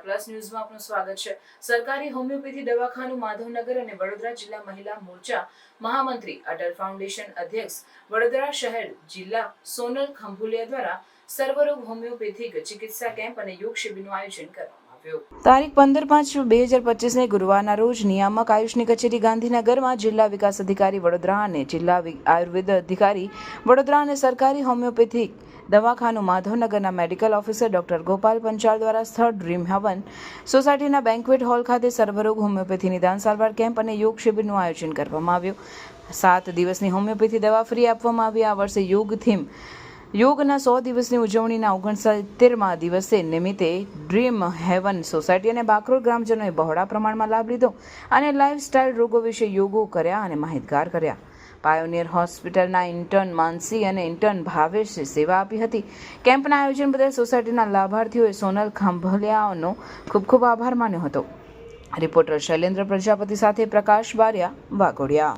Plus ન્યૂઝમાં આપનું સ્વાગત છે. સરકારી હોમિયોપેથી દવાખાનું માધવનગર અને વડોદરા જિલ્લા મહિલા મોરચા મહામંત્રી અટલ ફાઉન્ડેશન અધ્યક્ષ વડોદરા શહેર જિલ્લા સોનલ ખંભુલિયા દ્વારા સર્વરોગ હોમિયોપેથિક ચિકિત્સા કેમ્પ અને યોગ શિબિરનું આયોજન કરવામાં તારીખ પંદર પાંચ બે હજાર પચીસને ગુરુવારના રોજ નિયામક આયુષની કચેરી ગાંધીનગરમાં જિલ્લા વિકાસ અધિકારી વડોદરા અને જિલ્લા આયુર્વેદ અધિકારી વડોદરા અને સરકારી હોમિયોપેથિક દવાખાનું માધવનગરના medical officer doctor Gopal Panchal દ્વારા સ્થળ ડ્રીમ હવન સોસાયટીના બેન્ક્વેટ હોલ ખાતે સર્વરોગ હોમિયોપેથી નિદાન સારવાર કેમ્પ અને યોગ શિબિરનું આયોજન કરવામાં આવ્યું. સાત દિવસની હોમિયોપેથી દવા ફ્રી આપવામાં આવી. આ વર્ષે યોગ થીમ યોગના સો દિવસની ઉજવણીના ઓગણસિત્તેરમાં દિવસે નિમિત્તે ડ્રીમ હેવન સોસાયટી અને બાકરોલ ગ્રામજનોએ બહોળા પ્રમાણમાં લાભ લીધો અને લાઇફસ્ટાઇલ રોગો વિશે યોગો કર્યા અને માહિતગાર કર્યા. પાયોનિયર હોસ્પિટલના ઇન્ટર્ન માનસી અને ઇન્ટર્ન ભાવેશે સેવા આપી હતી. કેમ્પના આયોજન બદલ સોસાયટીના લાભાર્થીઓએ સોનલ ખાંભલિયાનો ખૂબ ખૂબ આભાર માન્યો હતો. રિપોર્ટર શૈલેન્દ્ર પ્રજાપતિ સાથે પ્રકાશ બારિયા વાઘોડિયા.